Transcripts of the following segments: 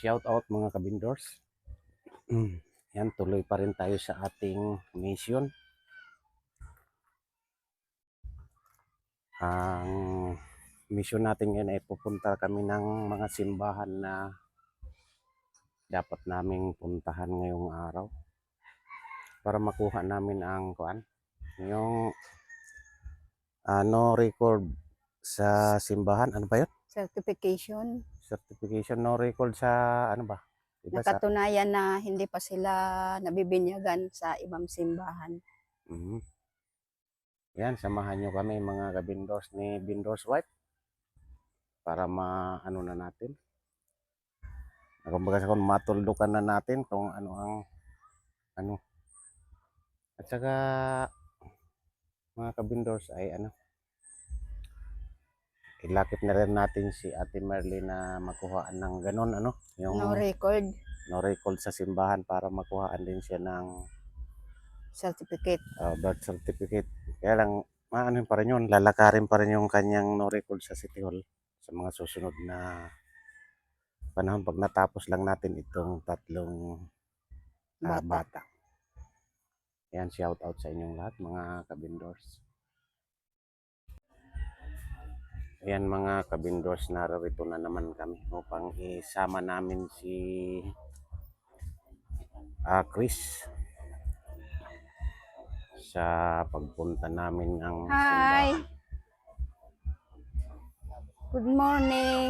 Shout out mga kabindors. Mm, Yan, tuloy pa rin tayo sa ating mission. Ang mission natin ngayon ay pupunta kami ng mga simbahan na dapat naming puntahan ngayong araw para makuha namin ang kuan yung ano record sa simbahan ano ba yun certification. Certification no record sa ano ba Diba sa Nakatunayan na hindi pa sila nabibinyagan sa ibang simbahan. Mhm. Yan, samahan nyo kami mga kabindors ni Bindors Wife para ma-ano na natin. Kumbaga sa kung matuldukan na natin kung ano ang ano. At saka mga kabindors ay ano ilakip na rin natin si Ate Merly na makuhaan ng ganun ano yung No record no record sa simbahan para makuhaan din siya ng certificate. uh, birth certificate. Kaya lang, maano pa rin yun, lalakarin pa rin yung kanyang no record sa City Hall sa mga susunod na panahon pag natapos lang natin itong tatlong ah, Bata. bata. Yan, shout out sa inyong lahat, mga kabindors. Ayan mga kabindors, narito na naman kami upang isama namin si ah, Chris sa pagpunta namin ng Hi! simbahan. Good morning.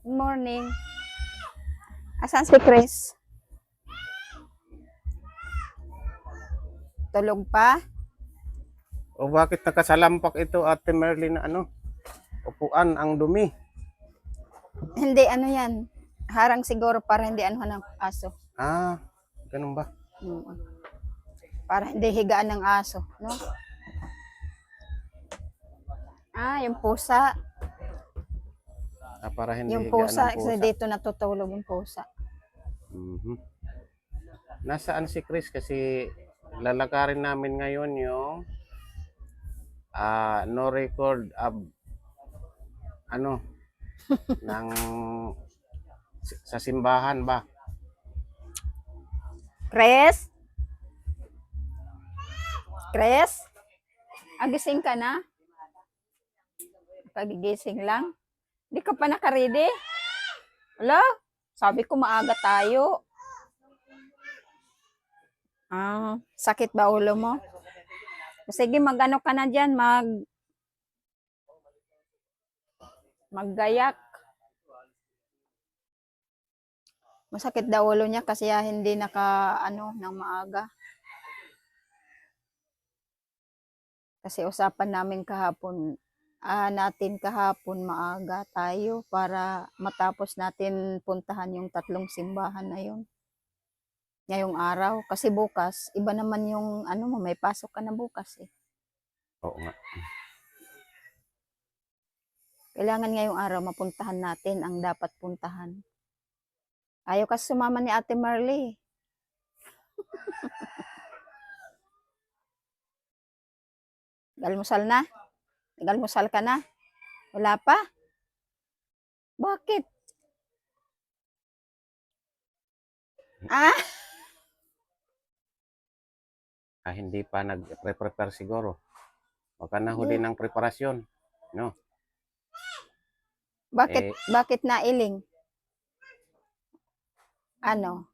Good morning. Asan si Chris? Tulog pa? O bakit nakasalampak ito Ate Merlin na ano? Upuan ang dumi. Hindi, ano yan? Harang siguro para hindi ano ng aso. Ah, ganun ba? Mm. Para hindi higaan ng aso, no? Ah, yung pusa. Ah, para hindi Yung higaan pusa, ng kasi dito natutulog yung pusa. Mhm. Nasaan si Chris kasi lalakarin namin ngayon yung ah no record of ano ng sa simbahan ba? Chris? Chris? Agising ka na? Kagigising lang? Hindi ka pa nakaredy? Wala? Sabi ko maaga tayo. Ah, sakit ba ulo mo? Sige, magano ka na dyan, mag... Maggayak. Masakit daw ulo niya kasi ah, hindi naka, ano, ng maaga. Kasi usapan namin kahapon, ah, natin kahapon maaga tayo para matapos natin puntahan yung tatlong simbahan na yun. Ngayong araw. Kasi bukas, iba naman yung, ano mo, may pasok ka na bukas eh. Oo nga. Kailangan ngayong araw mapuntahan natin ang dapat puntahan. Ayaw kasi sumama ni Ate Marley. Galmusal na? Galmusal ka na? Wala pa? Bakit? Ah, Ah, hindi pa nag-prepare siguro. Baka na huli ng preparasyon. No? Bakit, Eh. bakit nailing? Ano?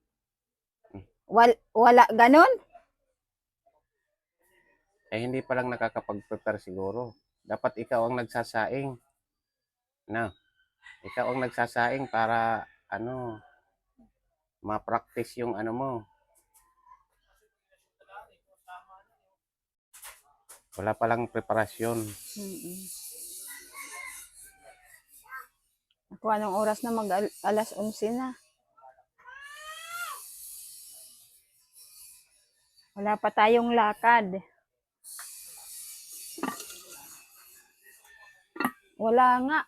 Wal, wala ganon? Eh, hindi pa lang nakakapag-prepare siguro. Dapat ikaw ang nagsasaing. No? Ikaw ang nagsasaing para, ano, ma-practice yung ano mo. Wala pa lang preparasyon. Mm-mm. Ako, anong oras na mag al- alas 11 na? Wala pa tayong lakad. Wala nga.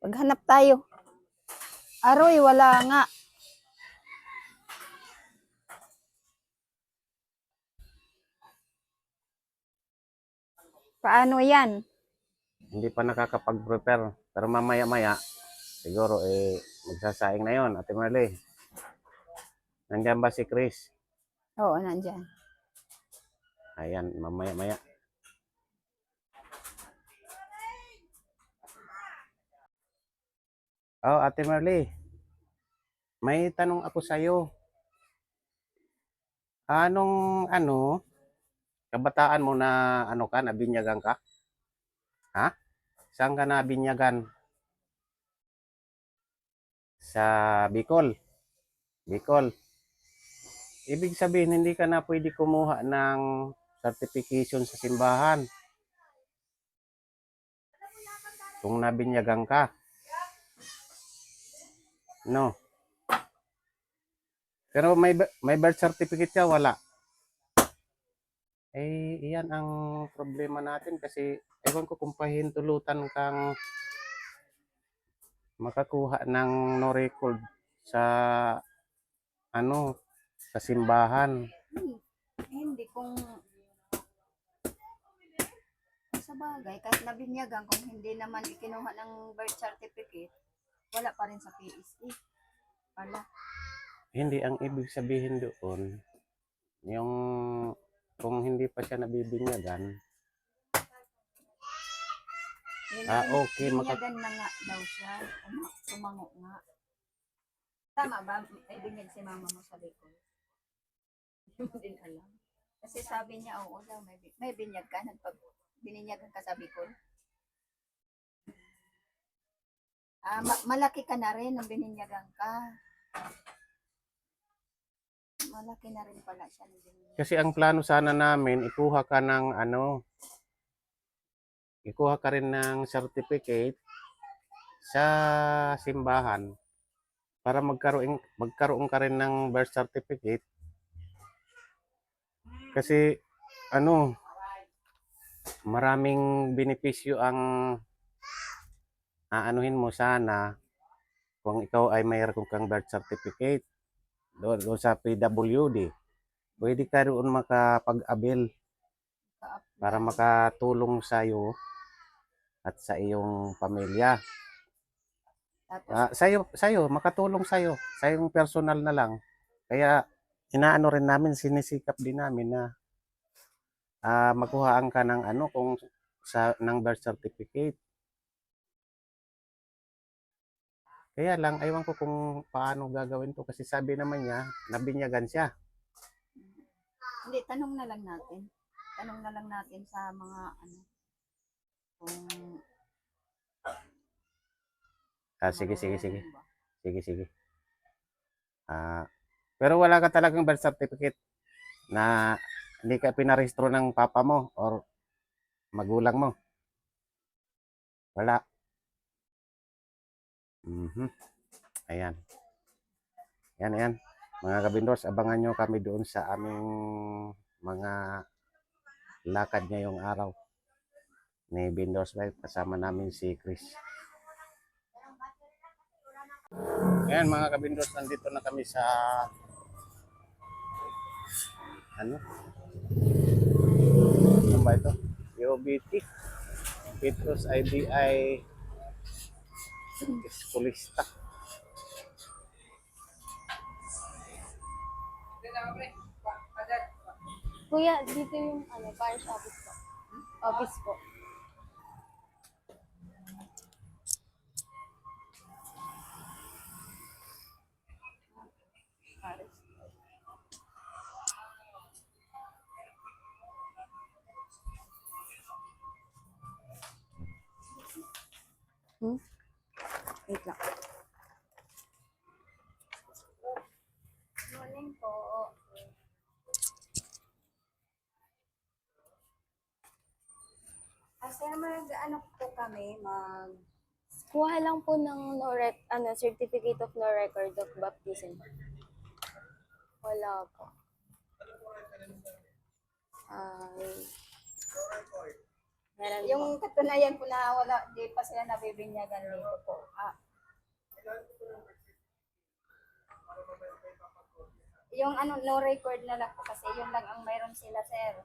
Paghanap tayo. Aroy, wala nga. Paano yan? Hindi pa nakakapag-prepare. Pero mamaya-maya, siguro eh, magsasaing na yon Ate Marley. Nandiyan ba si Chris? Oo, nandyan. Ayan, mamaya-maya. Oh, Ate Marley. May tanong ako sa'yo. Anong ano, kabataan mo na ano ka, nabinyagan ka? Ha? Saan ka nabinyagan? Sa Bicol. Bicol. Ibig sabihin, hindi ka na pwede kumuha ng certification sa simbahan. Kung nabinyagan ka. No. Pero may may birth certificate ka wala. Eh iyan ang problema natin kasi ewan ko kung pahintulutan kang makakuha ng no record sa ano sa simbahan. Hindi kung sa bagay, kahit nabinyagan, kung hindi naman ikinuha ng birth certificate, wala pa rin sa PSE. Wala. Hindi ang ibig sabihin doon yung kung hindi pa siya nabibinyagan, Yun Ah, okay, maka- Binyagan na nga daw siya. Uma, tumango nga. Tama ba? May binyag si mama mo sa likod. Hindi mo din alam. Kasi sabi niya, oo daw, may, bi- may binyag ka. Nagpag, bininyagan ka sa Bicol. Ah, ma- malaki ka na rin nung bininyagan ka. Malaki na rin pala siya. Kasi ang plano sana namin, ikuha ka ng ano, ikuha ka rin ng certificate sa simbahan para magkaroon magkaroon ka rin ng birth certificate. Kasi ano, maraming benepisyo ang aanuhin mo sana kung ikaw ay mayroon kang birth certificate doon, doon sa PWD. Pwede ka doon makapag-abil para makatulong sa iyo at sa iyong pamilya. Tapos, Ah, sa iyo, sa iyo, makatulong sa iyo, sa iyong personal na lang. Kaya inaano rin namin, sinisikap din namin na ah makuhaan ka ng ano kung sa ng birth certificate. Kaya lang, aywan ko kung paano gagawin to kasi sabi naman niya, nabinyagan siya. Hindi, tanong na lang natin. Tanong na lang natin sa mga ano, kung Ah, sige, sige, sige. ba. Sige, sige. Ah, pero wala ka talagang birth certificate na hindi ka pinarehistro ng papa mo or magulang mo. Wala. Mhm. Ayan. Yan, yan. Mga kabindos, abangan nyo kami doon sa aming mga lakad ngayong araw ni Bindos Life. Kasama namin si Chris. Ayan mga kabindos, nandito na kami sa ano? Ano ba ito? UBT Petrus IBI Eskulista Kuya, dito yung ano, parish office po. Office po. Hmm? Wait lang. Morning po. Kasi mag, ano po kami, mag, Kuha lang po ng no rec, ano, certificate of no record of baptism. Wala po. Ay. Meron po. yung katunayan po na wala, di pa sila nabibinyagan dito po. Ah. Yung ano, no record na lang po kasi yun lang ang mayroon sila, sir.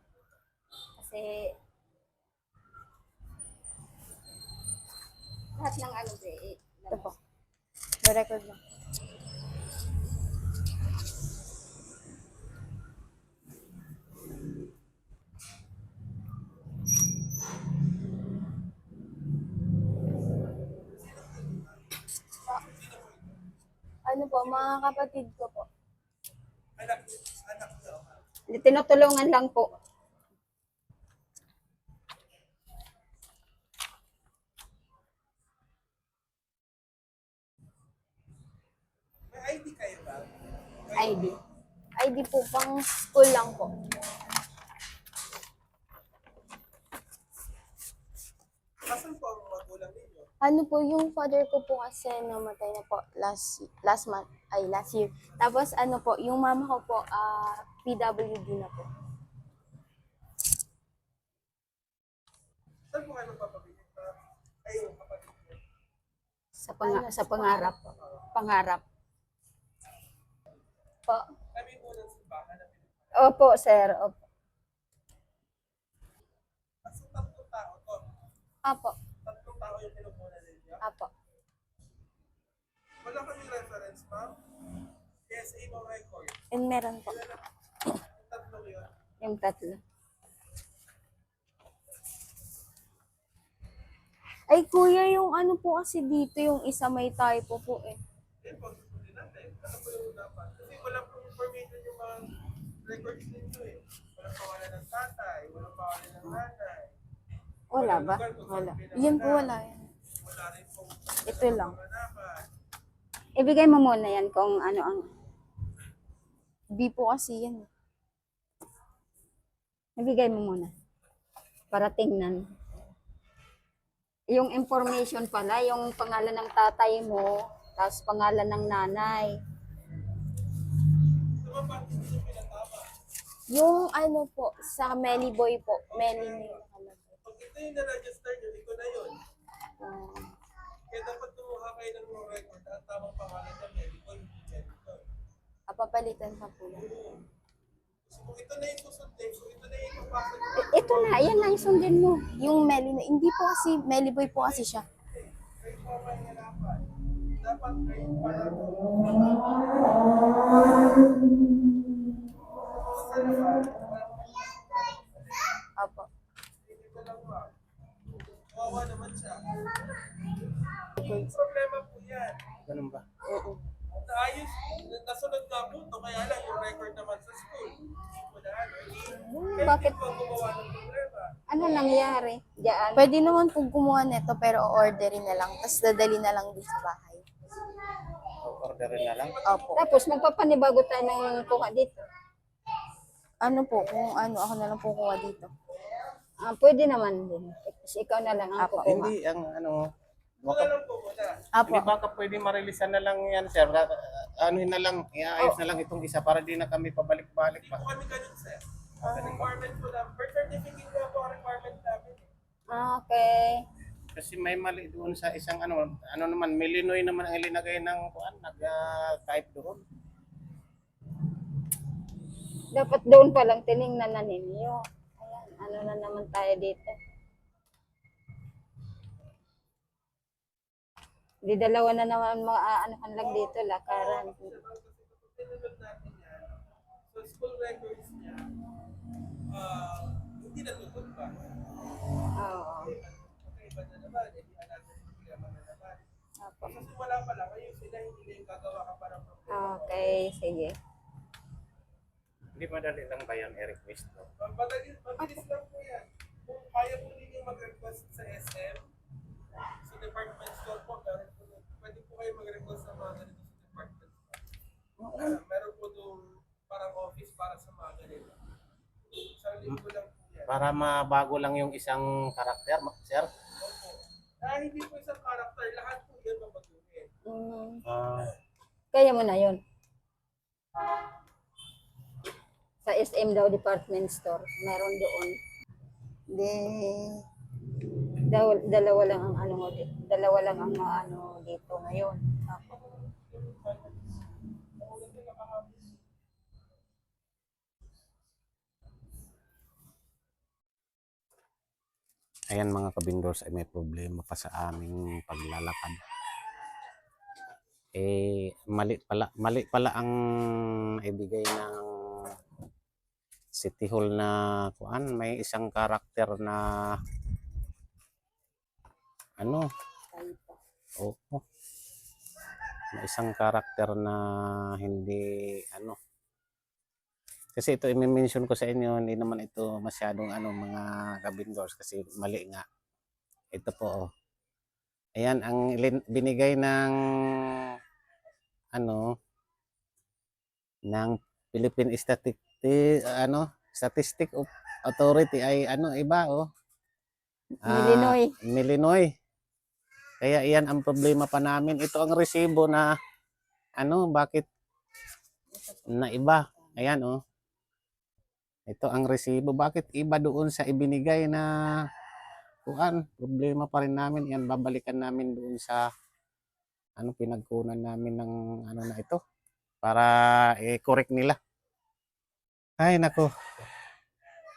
Kasi Lahat ng ano, pre, eh, Ito po. No-record lang. Ano po, mga kapatid ko po. Tinutulungan lang po. ID. ID po, pang school lang po. Asan po ang magulang ninyo? Ano po, yung father ko po kasi namatay na po last last month, ay last year. Tapos ano po, yung mama ko po, ah PWD na po. Saan po kayo kapatid niyo. Sa, panga- sa pangarap. Pangarap. Po. Kami po ng simbahan na Opo, sir. Opo. So, tatlong tao to. Apo. Yung pinupuna ninyo. Apo. Wala kami reference, ma'am. PSA mo record. And meron po. Yung tatlong yun. Yung tatlo. Ay kuya, yung ano po kasi dito, yung isa may typo po eh. Natin. Ano po yung dapat? Kasi wala pong information yung mga records ninyo eh. Walang pangalan ng tatay, walang pangalan ng nanay. Wala ba? Wala. Yan po wala yan. Wala rin pong Ito lang. Ibigay mo muna yan kung ano ang... B po kasi yan. Ibigay mo muna. Para tingnan. Yung information pala, yung pangalan ng tatay mo, tapos pangalan ng nanay. Yung ano po, sa Melly Boy po, Melly ito yung na-register nyo, ito na yun. Kaya dapat kumuha kayo ng mga record at tamang pangalan ng medical, hindi medical. ah, papalitan pa po yan. So kung ito na yung susundin, so ito na yung ipapasa nyo. I- Ito na, yan lang yung sundin mo. Yung Melly, na- hindi po kasi, Melly Boy po kasi siya. Kayo. Dapat kayo para po. Sa naman, Apo. hindi ko lang ba. Kawawa naman siya. Yung problema po yan. Ganun ba? Naayos, nasunod nga po ito, kaya lang yung record naman sa school. Hindi po na ano. Hindi, bakit? po gumawa ng problema. Ano nangyari? Diyan. Pwede naman po kumuha nito pero orderin na lang, tapos dadali na lang din sa bahay. Orderin na lang. Opo. Tapos magpapanibago tayo ng kuha dito. Ano po, kung ano, ako na lang po kuha dito. Ah, pwede naman din. Kasi ikaw na lang ang Apo. kukuha. Hindi, ang ano, Wala baka, lang po muna. Apo. hindi baka pwede marilisan na lang yan, sir. Anuhin na lang, iayos na lang itong isa para di na kami pabalik-balik Hindi pa. po kami ganun, sir. Ang requirement po lang, birth certificate po po ang requirement namin. Ah, okay. Kasi may mali doon sa isang ano, ano naman, Millinois naman ang ilinagay ng kuan, nag-type doon. Dapat doon pa lang tiningnan na ninyo. Ayan, ano na naman tayo dito. Di dalawa na naman mga aanohan lang dito, lakaran. So school records niya, ah, hindi natutod pa. Oo. Okay, iba na naman, hindi na natin problema na naman. Apo. Kasi wala pa lang, ayun sila, hindi na yung gagawa ka problema. Okay, sige. Hindi madali lang ba yan i-request to? Mabilis, mabilis lang po yan. Kung kaya po ninyo mag-request sa SM, sa department store po, meron po, pwede po kayo mag-request sa mga ganito sa department store. Ah, meron po doon parang office para sa mga ganito. Isang linggo lang po yan. Para mabago lang yung isang karakter, sir. Ah, hindi po isang character, lahat po yan mabaguhin. Mm, Ah, kaya mo na yun. Sa SM daw department store, meron doon. Di, daw, dalawa lang ang ano mo dito. Dalawa lang ang ano dito ngayon. Apo. Ayan mga kabindors ay may problema pa sa aming paglalakad. Eh, mali pala, mali pala ang ibigay ng City Hall na kuan, may isang karakter na ano, oo. May isang karakter na hindi ano. Kasi ito i-mention ko sa inyo, hindi naman ito masyadong ano mga kabindors kasi mali nga. Ito po oh. Ayan ang binigay ng ano ng Philippine Statistic ano Statistic of Authority ay ano iba oh. Ah, Illinois. Illinois. Kaya iyan ang problema pa namin. Ito ang resibo na ano, bakit na iba. Ayan oh. Ito ang resibo. Bakit iba doon sa ibinigay na kuan? Problema pa rin namin. Yan, babalikan namin doon sa ano pinagkunan namin ng ano na ito para i-correct nila. Ay, nako.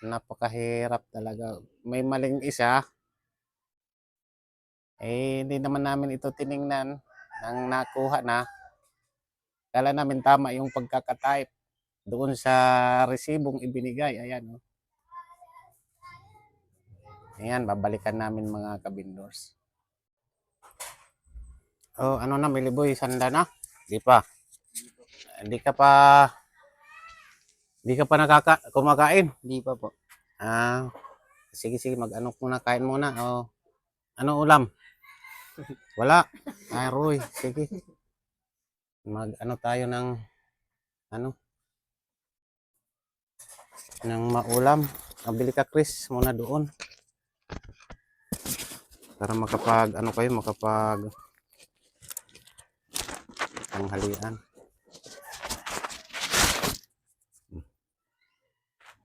Napakahirap talaga. May maling isa. Eh, hindi naman namin ito tiningnan nang nakuha na. Kala namin tama yung pagkakatype doon sa resibong ibinigay. Ayan, oh. Ayan, babalikan namin mga kabindors. Oh, ano na, Miliboy, sanda na? Di pa. Hindi ka pa, hindi ka pa nakaka, kumakain? Hindi pa po. Ah, sige, sige, mag-ano muna, kain muna. Oh. Ano ulam? Wala. Ay, Roy, sige. Mag-ano tayo ng, ano? Ng maulam. Mabili ka, Chris, muna doon. Para makapag, ano kayo, makapag tanghalian.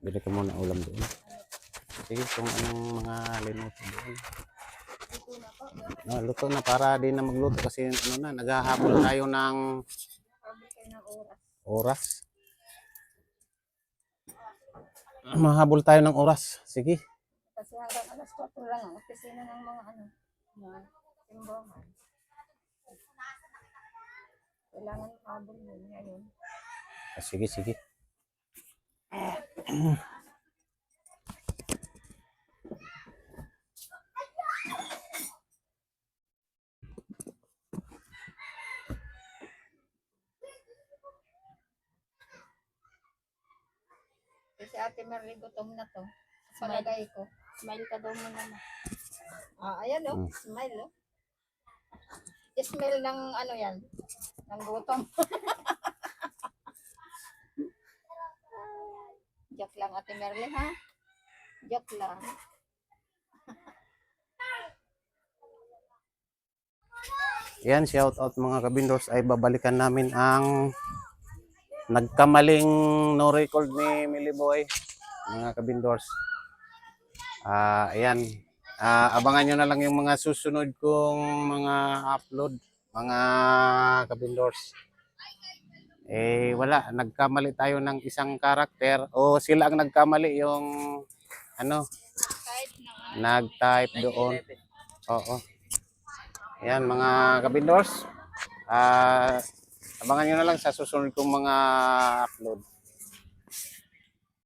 Bili ka muna ulam doon. Sige, kung anong mga linuto doon. Ah, luto na para di na magluto kasi ano na, naghahabol tayo ng oras. Mahabol tayo ng oras. Sige. Kasi hanggang alas 4 lang ang opisina ng mga ano, na simbahan. Kailangan habol yun ngayon. Ah, sige, sige. Merly gutom na to. Palagay ko. Smile ka daw muna ma. Ah, ayan oh, Mm. smile oh. Smell ng ano yan, ng gutom. Joke lang ate Merly ha. Joke lang. Yan, shout out mga kabindors ay babalikan namin ang nagkamaling no record ni Miliboy mga kabindors. Ah, ayan. Ah, abangan nyo na lang yung mga susunod kong mga upload mga kabindors. Eh wala, nagkamali tayo ng isang karakter o sila ang nagkamali yung ano nag-type doon. Oo. Ayan mga kabindors. Ah abangan nyo na lang sa susunod kong mga upload.